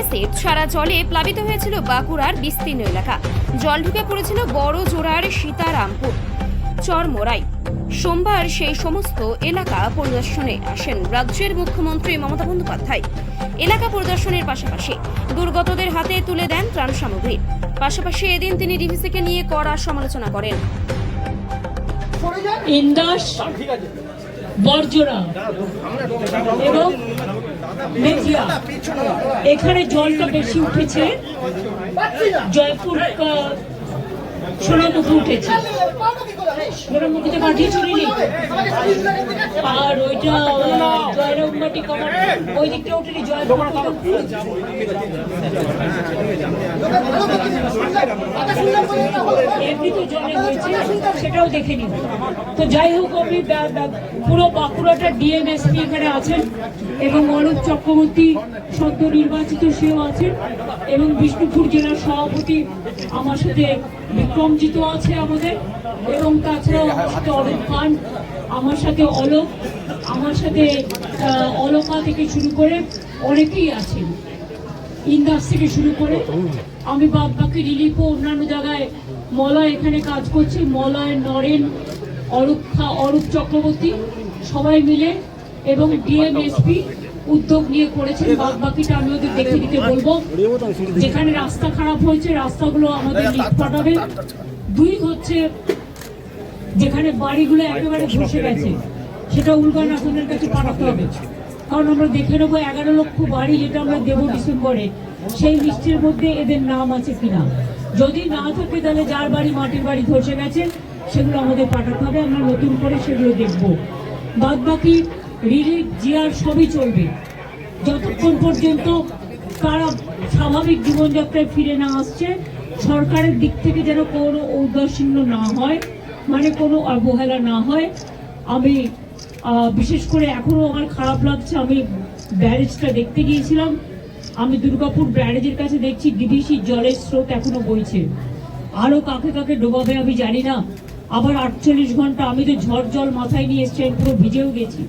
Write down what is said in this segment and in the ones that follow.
ডিভিসির সারা জলে প্লাবিত হয়েছিল বাঁকুড়ার বিস্তীর্ণ এলাকা। জল ঢুকে পড়েছিল বড় জোড়ার সীতারামপুর। চরমোরাই সোমবার সেই সমস্ত এলাকা পরিদর্শনে আসেন রাজ্যের মুখ্যমন্ত্রী মমতা বন্দ্যোপাধ্যায়। এলাকা পরিদর্শনের পাশাপাশি দুর্গতদের হাতে তুলে দেন ত্রাণ সামগ্রী। পাশাপাশি এদিন তিনি ডিভিসিকে নিয়ে কড়া সমালোচনা করেন। ইন্দাস বর্জরা এবং এখানে জলটা বেশি উঠেছে। জয়পুর আহ, সোনামুখী উঠেছে। মাটি চুরিনি আর ওইটা জয়রামবাটি কমার ওই দিকটা উঠেনি সেটাও দেখে নিব তো যাই হোক আমি পুরো বাঁকুড়াটা ডিএমএসপি এখানে আছেন এবং অরূপ চক্রবর্তী সদ্য নির্বাচিত সেও আছেন এবং বিষ্ণুপুর জেলার সভাপতি আমার সাথে বিক্রমজিত আছে আমাদের, এবং তাছাড়াও আমার সাথে খান, আমার সাথে অলোক, আমার সাথে অলোকা থেকে শুরু করে অনেকেই আছেন, ইন্দাস থেকে শুরু করে। আমি বাদ বাকি ও অন্যান্য জায়গায় মলয় এখানে কাজ করছি, মলয়, নরেন, অরূপ অরূপ চক্রবর্তী, সবাই মিলে, এবং ডিএমএসপি উদ্যোগ নিয়ে করেছেন বাদ বাকিটা আমি ওদের দেখে দিতে বলব। যেখানে রাস্তা খারাপ হয়েছে রাস্তাগুলো আমাদের লিফট পাঠাবে। দুই হচ্ছে যেখানে বাড়িগুলো একেবারে ধসে গেছে সেটা উলগানাথনের কাছে পাঠাতে হবে। কারণ আমরা দেখে নেব এগারো লক্ষ বাড়ি যেটা আমরা দেবো ডিসেম্বরে সেই লিস্টের মধ্যে এদের নাম আছে কিনা। যদি না থাকে তাহলে যার বাড়ি মাটির বাড়ি ধসে গেছে সেগুলো আমাদের পাঠাতে হবে আমরা নতুন করে সেগুলো দেখব। বাদ বাকি রিলিফ জিয়ার সবই চলবে। যতক্ষণ পর্যন্ত তারা স্বাভাবিক জীবনযাত্রায় ফিরে না আসছে, সরকারের দিক থেকে যেন কোনো ঔদাসীন্য না হয় মানে কোনো অবহেলা না হয়। আমি বিশেষ করে এখনও আমার খারাপ লাগছে, আমি ব্যারেজটা দেখতে গিয়েছিলাম। আমি দুর্গাপুর ব্যারেজের কাছে দেখছি ডিবিসি জলের স্রোত এখনও বইছে। আরও কাকে কাকে ডোবাবে আমি জানি না। আবার আটচল্লিশ ঘণ্টা আমি তো ঝড় জল মাথায় নিয়ে এসছি, আমি পুরো ভিজেও গেছি।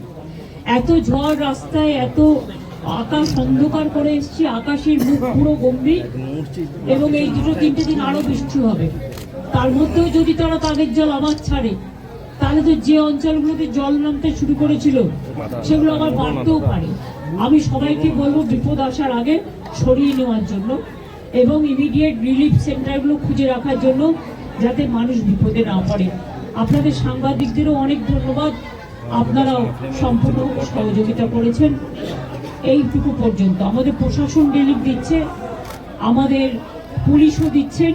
এত ঝড় রাস্তায়, এত আকাশ অন্ধকার করে এসছি, আকাশের মুখ পুরো গম্ভীর এবং এই দুটো তিনটে দিন আরও বৃষ্টি হবে। তার মধ্যেও যদি তারা তাদের জল আবার ছাড়ে, তাহলে তো যে অঞ্চলগুলোতে জল নামতে শুরু করেছিল, সেগুলো আবার বাড়তেও পারে। আমি সবাইকে বলব, বিপদ আসার আগে সরিয়ে নেওয়ার জন্য এবং ইমিডিয়েট রিলিফ সেন্টারগুলো খুঁজে রাখার জন্য যাতে মানুষ বিপদে না পড়ে। আপনাদের সাংবাদিকদেরও অনেক ধন্যবাদ। আপনারাও সম্পূর্ণ সহযোগিতা করেছেন। এইটুকু পর্যন্ত। আমাদের প্রশাসন রিলিফ দিচ্ছে আমাদের পুলিশও দিচ্ছেন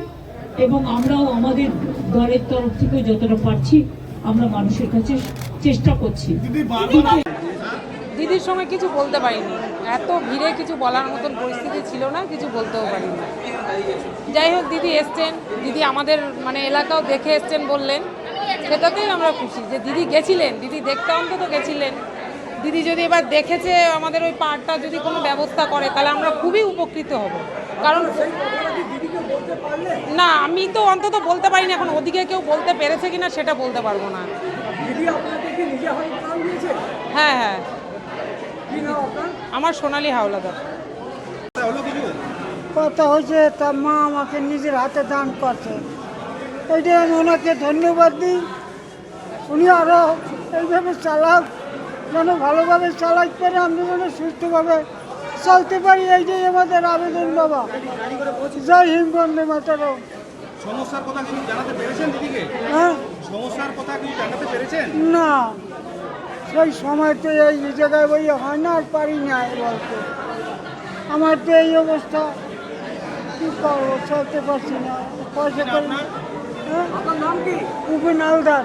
এবং আমরাও আমাদের দলের তরফ থেকে যতটা পারছি আমরা মানুষের কাছে চেষ্টা করছি। দিদির সঙ্গে কিছু বলতে পারিনি। এত ভিড়ে কিছু বলার মতন পরিস্থিতি ছিল না কিছু বলতেও পারিনি। যাই হোক দিদি এসছেন। দিদি আমাদের মানে এলাকাও দেখে এসছেন বললেন। সেটাতেই আমরা খুশি যে দিদি গেছিলেন দিদি দেখতে অন্তত গেছিলেন। দিদি যদি এবার দেখেছে আমাদের ওই পার্টটা যদি কোনো ব্যবস্থা করে তাহলে আমরা খুবই উপকৃত হব। কারণ না আমি তো অন্তত বলতে পারি না এখন ওদিকে কেউ বলতে পেরেছে কিনা সেটা বলতে পারব না। হ্যাঁ হ্যাঁ। আমার সোনালি হাওলাদার। কথা হয়েছে তার মা আমাকে নিজের হাতে দান করছে। এইটা আমি ওনাকে ধন্যবাদ দিই। উনি আরও এইভাবে চালাক যেন ভালোভাবে চালাতে পারে আমরা যেন সুস্থভাবে চলতে পারি এইটাই আমাদের আবেদন বাবা। জয় হিম বন্দে মাতারও সমস্যার কথা কিছু জানাতে পেরেছেন দিদিকে? হ্যাঁ? সমস্যার কথা কিছু জানাতে পেরেছেন? না। সেই সময় তো এই জায়গায় বই হয় না আর পারি না বলতে। আমার তো এই অবস্থা। কী করব চলতে পারছি না। পয়সা করি আপনার নাম কি? উপেন হালদার।